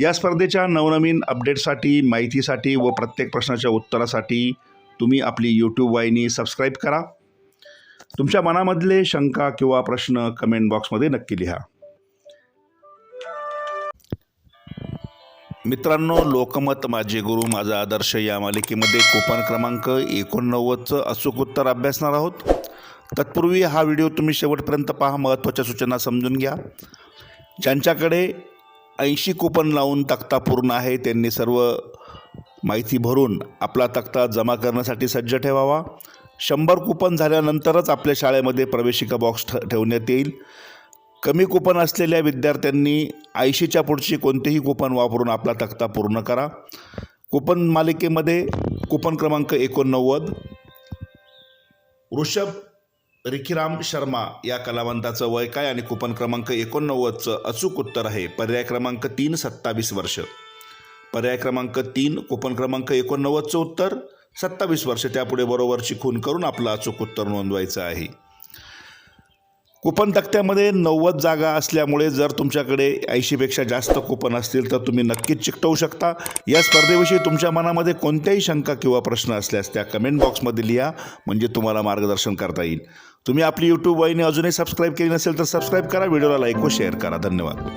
या स्पर्धेच्या नवनवीन अपडेटसाठी माहितीसाठी व प्रत्येक प्रश्नाच्या उत्तरासाठी तुम्ही आपली यूट्यूब वाहिनी सबस्क्राईब करा. तुमच्या मनामधले शंका किंवा प्रश्न कमेंट बॉक्समध्ये नक्की लिहा. मित्रांनो लोकमत माझे गुरु माझा आदर्श या मालिकेमध्ये कुपन क्रमांक एकोणनव्वदचं अचूक उत्तर अभ्यासणार आहोत. तत्पूर्वी हा व्हिडिओ तुम्ही शेवटपर्यंत पहा महत्त्वाच्या सूचना समजून घ्या. ज्यांच्याकडे ऐंशी कुपन लावून तक्ता पूर्ण आहे त्यांनी सर्व माहिती भरून आपला तक्ता जमा करण्यासाठी सज्ज ठेवावा. शंभर कुपन झाल्यानंतरच आपल्या शाळेमध्ये प्रवेशिका बॉक्स ठ ठेवण्यात येईल. कमी कुपन असलेल्या विद्यार्थ्यांनी ऐंशीच्या पुढची कोणतेही कुपन वापरून आपला तक्ता पूर्ण करा. कुपन मालिकेमध्ये कुपन क्रमांक एकोणनव्वद. ऋषभ रिखीराम शर्मा या कलावंताचं वय काय आणि कुपन क्रमांक एकोणनव्वदचं अचूक उत्तर आहे? पर्याय क्रमांक तीन सत्तावीस वर्ष. पर्याय क्रमांक तीन कुपन क्रमांक एकोणनव्वदचं उत्तर सत्तावीस वर्ष. त्यापुढे बरोबरची खून करून आपलं अचूक उत्तर नोंदवायचं आहे. कुपन तक्त्यामध्ये नव्वद जागा असल्यामुळे जर तुमच्याकडे ऐंशीपेक्षा जास्त कुपन असतील तर तुम्ही नक्कीच चिकटवू शकता. या स्पर्धेविषयी तुमच्या मनामध्ये कोणत्याही शंका किंवा प्रश्न असल्यास त्या कमेंट बॉक्समध्ये लिहा म्हणजे तुम्हाला मार्गदर्शन करता येईल. तुम्ही आपली यूट्यूब वाहिनी अजूनही सबस्क्राईब केली नसेल तर सबस्क्राईब करा व्हिडिओला लाईक व शेअर करा. धन्यवाद.